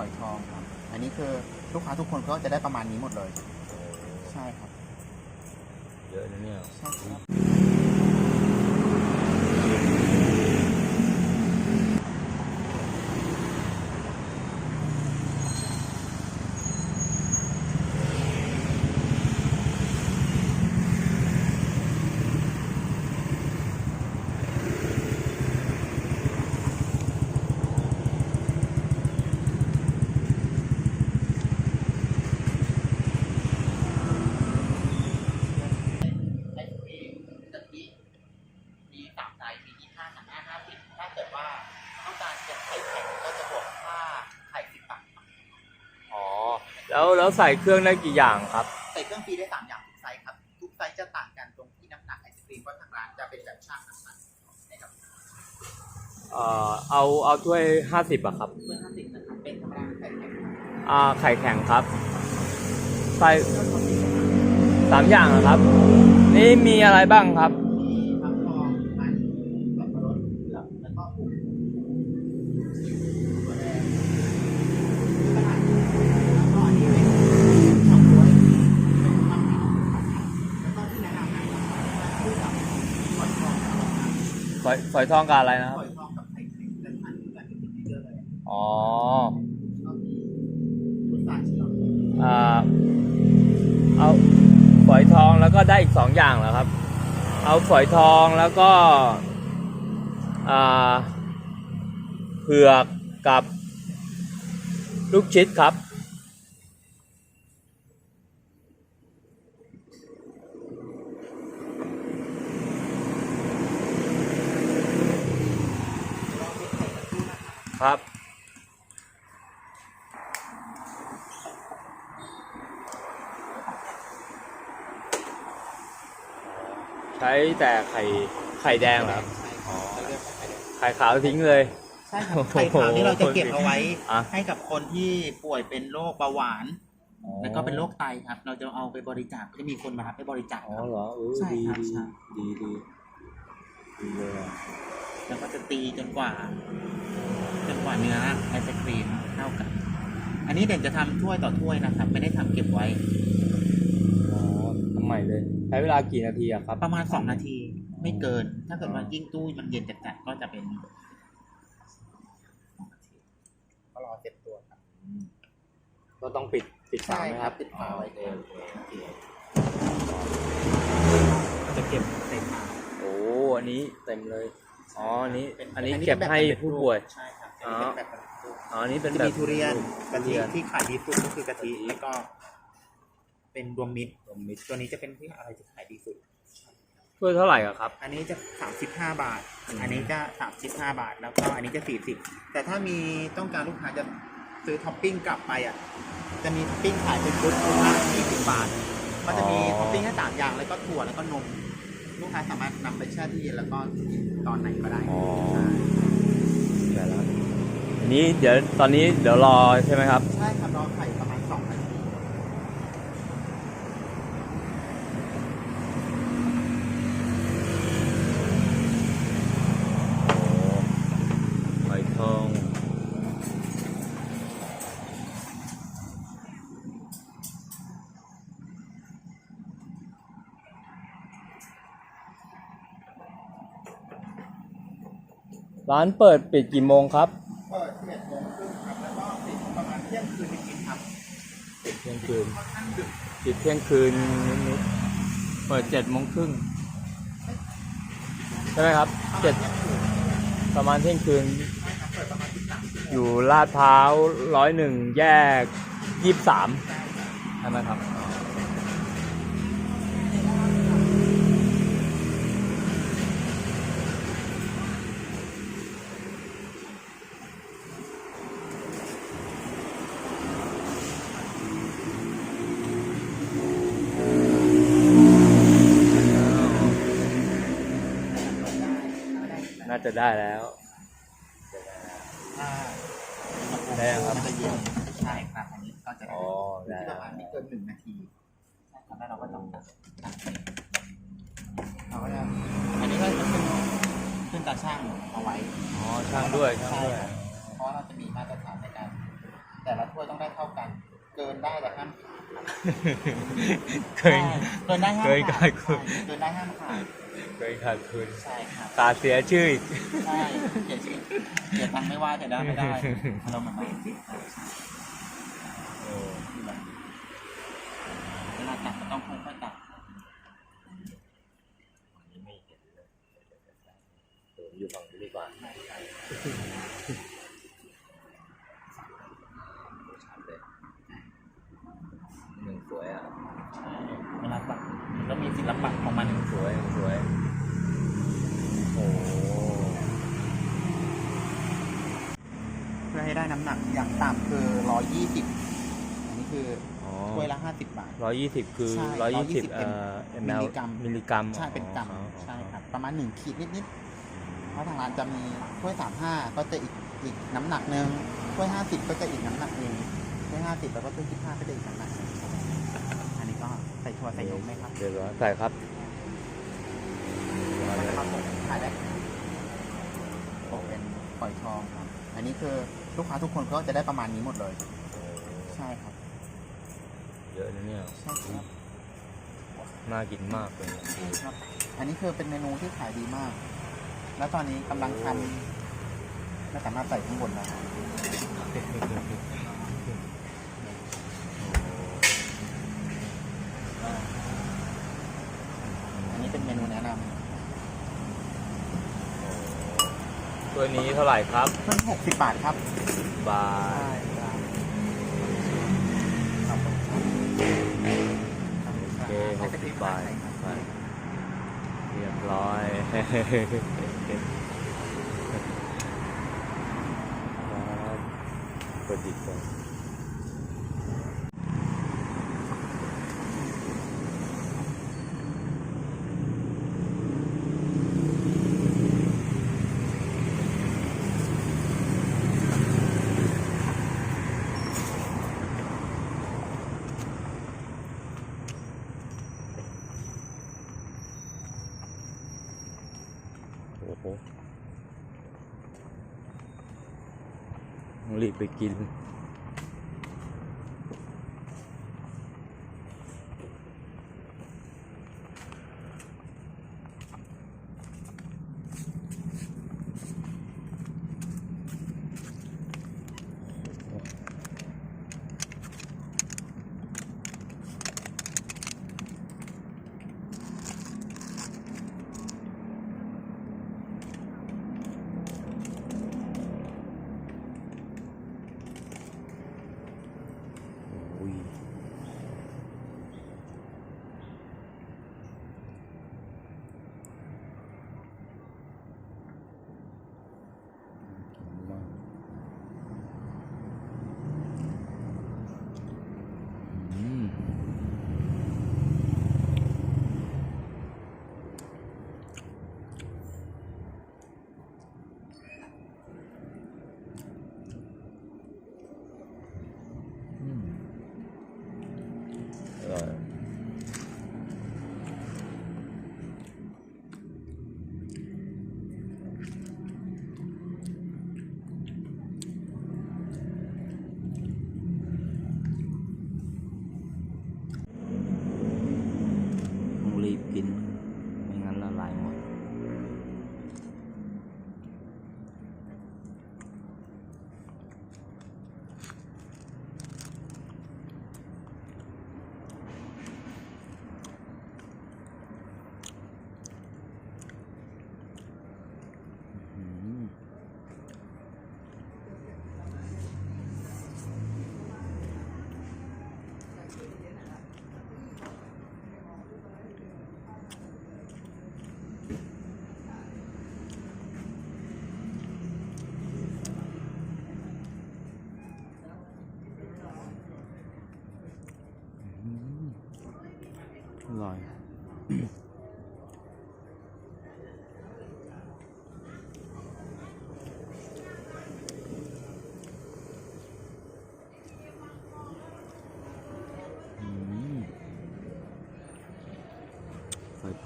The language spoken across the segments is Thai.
อยทองครับ อันนี้คือลูกค้าทุกคนก็จะได้ประมาณนี้หมดเลย ใช่ครับ เยอะนะเนี่ย ใช่ครับ ไอศครีมกะทิมีสามไซส์มียี่ห้าสามห้าห้าสิบถ้าเกิดว่าต้องการเก็บไข่แข็งก็จะบวกค่าไข่สิบบาทครับ อ๋อ แล้วแล้วใส่เครื่องได้กี่อย่างครับ ใส่เครื่องฟรีได้สามอย่างทุกไซส์ครับ ทุกไซส์จะต่างกันตรงที่น้ำหนักไอศครีมเพราะทางร้านจะเป็นแบบช่างน้ำหนักให้กับเอ่อเอาเอาถ้วยห้าสิบอะครับเพื่อห้าสิบนะครับเป็นธรรมดาไข่แข็งครับอ่าไข่แข็งครับ ใส่สามอย่างนะครับ นี่มีอะไรบ้างครับ ฝอยฝอยทองกับอะไรนะครับฝอยทองกับไข่แข็งและทานคู่กันเป็นซิกเจอเลยอ๋อก็มีพุทราชิโนอ่า เอาฝอยทองแล้วก็ได้อีกสองอย่างเหรอครับ เอาฝอยทองแล้วก็ อ่า เผือกกับ ลูกชิดครับ ใช้แต่ไข่ไข่แดงเหรออ๋อไข่แดงไข่ขาวทิ้งเลย ใช่ครับไข่ขาวนี่เราจะเก็บเอาไว้ ให้กับคนที่ป่วยเป็นโรคเบาหวาน แล้วก็เป็นโรคไตครับ เราจะเอาไปบริจาคจะมีคนมารับไปบริจาคอ๋อครับเหรอเออใช่ดีครับดีใช่ดีดีเลยแล้วก็จะตีจนกว่า จนกว่าเนื้อไอศครีมเท่ากัน อันนี้เด่นจะทำถ้วยต่อถ้วยนะครับ ไม่ได้ทำเก็บไว้ ใหม่เลย ใช้เวลากี่นาทีอะครับ ประมาณสองนาที ไม่เกิน ถ้าเกิดว่ายิ่งตู้มันเย็นจัดๆก็จะเป็นก็รอเซ็ตตัวครับก็ต้องปิดปิดฝาใช่ไหมคครัรับบปิดฝาไว้โอเคเลยโอเคจะเก็บใส่ฝาโอ้อันนี้เต็มเลยอ๋ออันนี้เป็นอันนี้อันนี้เก็บเป็นแบบให้สำเร็จผู้ป่วยใช่ครับอ๋ออันนี้เป็นแบบสำเร็จรูปอ๋ออันนี้เป็นจะแบบมีทุเรียนกะทุทิเรียนที่ขายดีสุดก็คือกะทิแล้วก็ เป็นรวมมิตรรวมมิตรตัวนี้จะเป็นที่อะไรที่ขายดีสุด ถ้วยเท่าไหร่อะครับ อันนี้จะสามสิบห้าบาท อันนี้จะสามสิบห้าบาท แล้วก็อันนี้จะสี่สิบแต่ถ้ามีต้องการลูกค้าจะซื้อท็อปปิ้งกลับไปอะ จะมีท็อปปิ้งขายเป็นชุดชุดละยี่สิบบาทก็จะมีอ๋อท็อปปิ้งแค่สามอย่างแล้วก็ถั่วแล้วก็นม ลูกค้าสามารถนำไปแช่ตู้เย็นแล้วก็กินตอนไหนก็ได้อ๋อ ใช่เดี๋ยวแล้วอันนี้เดี๋ยวตอนนี้เดี๋ยวรอใช่ไหมครับ ใช่ครับรอไข่ประมาณสองนาที หอยทอง ร้านเปิดปิดกี่โมงครับ เปิดสิบเอ็ดโมงครึ่งครับแล้วก็ปิดประมาณเที่ยงคืนนิดๆครับปิดเที่ยงคืนค่อนข้างดึกปิดเที่ยงคืนนิดๆเปิดเจ็ดโมงครึ่งใช่ไหมครับเจ็ดประมาณเที่ยงคืน อยู่ลาดพร้าวร้อยหนึ่งแยกยี่สามใช่ครับใช่ไหมครับ น่าจะได้แล้วอ่าได้ครับมันจะเย็นใช่ครับอันนี้ก็จะอ๋อได้ที่ประมาณไม่เกินหนึ่งนาทีใช่ครับแล้วเราก็ต้องตัดตัดเราก็จะอันนี้ก็จะขึ้นขึ้นตาช่างเอาไว้อ๋อช่างด้วยช่างด้วยใครับเพราะว่าเราจะมีมาตรฐานในการแต่แต่ละถ้วยต้องได้เท่ากัน เกินได้แต่ห้ามขาดครับเคยใช่เกินได้ห้ามเคยขาขาดดทุนใช่เกินได้ห้ามขาด เคยขาดทุนใช่ครับขาดเสียชื่ออีกใช่เสียชีวิตเสียตังค์ไม่ว่าแต่ได้ไม่ได้เราเหมือนกันเวลาตักก็ต้องค่อยๆตักอยู่ฝั่งนี้ดีกว่าหนึ่งสวยอะ เวลาตักมันก็มีศิลปะของมัน สวยสวย โอ้ เพื่อ ให้ได้น้ำหนักอย่างต่ำคือร้อยยี่สิบอันนี้คืออ๋อถ้วยละห้าสิบบาท ร้อยยี่สิบคือใช่ร้อยยี่สิบ120เอ่อมิล ml ลิกรัม มิลลิกรัมใช่เป็นกรัมอ๋อใช่ครับประมาณหนึ่งขีดนิดๆเพราะทางร้านจะมีถ้วยสามห้าก็จะอีกอีกน้ำหนักหนึ่งถ้วยห้าสิบก็จะอีกน้ำหนักหนึ่งถ้วยห้าสิบแล้วก็ถ้วยสิบห้าก็จะอีกน้ำหนักหนึ่งอันนี้ก็ใส่ถั่วใส่นมไหมครับเดี๋ยวใส่ครับมันจะมาส่งขายได้โอ้เป็นฝอยทองครับอันนี้คือ ลูกค้าทุกคนก็จะได้ประมาณนี้หมดเลย ใช่ครับ เยอะนะเนี่ยใช่ครับน่ากินมากเลยเนี่ยครับ อันนี้คือเป็นเมนูที่ขายดีมาก แล้วตอนนี้กำลังทำไม่สามารถใส่ข้างบนได้อันนี้เป็นเมนูแนะน ตัวนี้เท่าไหร่ครับำเพิ่มหกสิบบาทครับบาใช่ทครับขอบคุณครับขอบคุณโอครับเคหกสิบบาทไปเรียบร้อย ครับกดดิบก่อน รีบไปกิน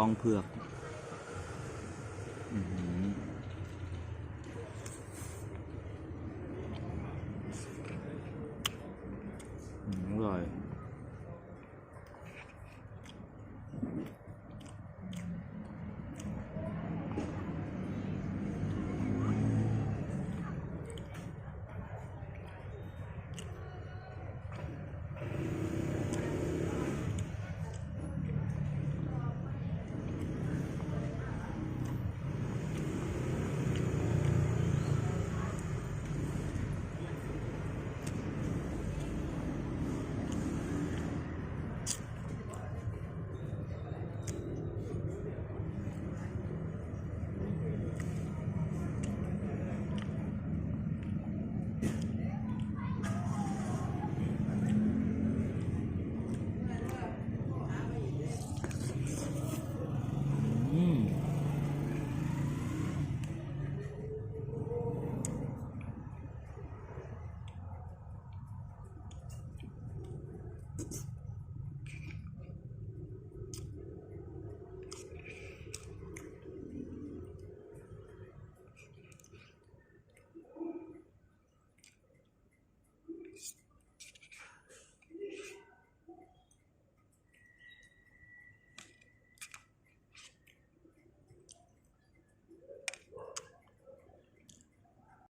ทองเผือกอร่อย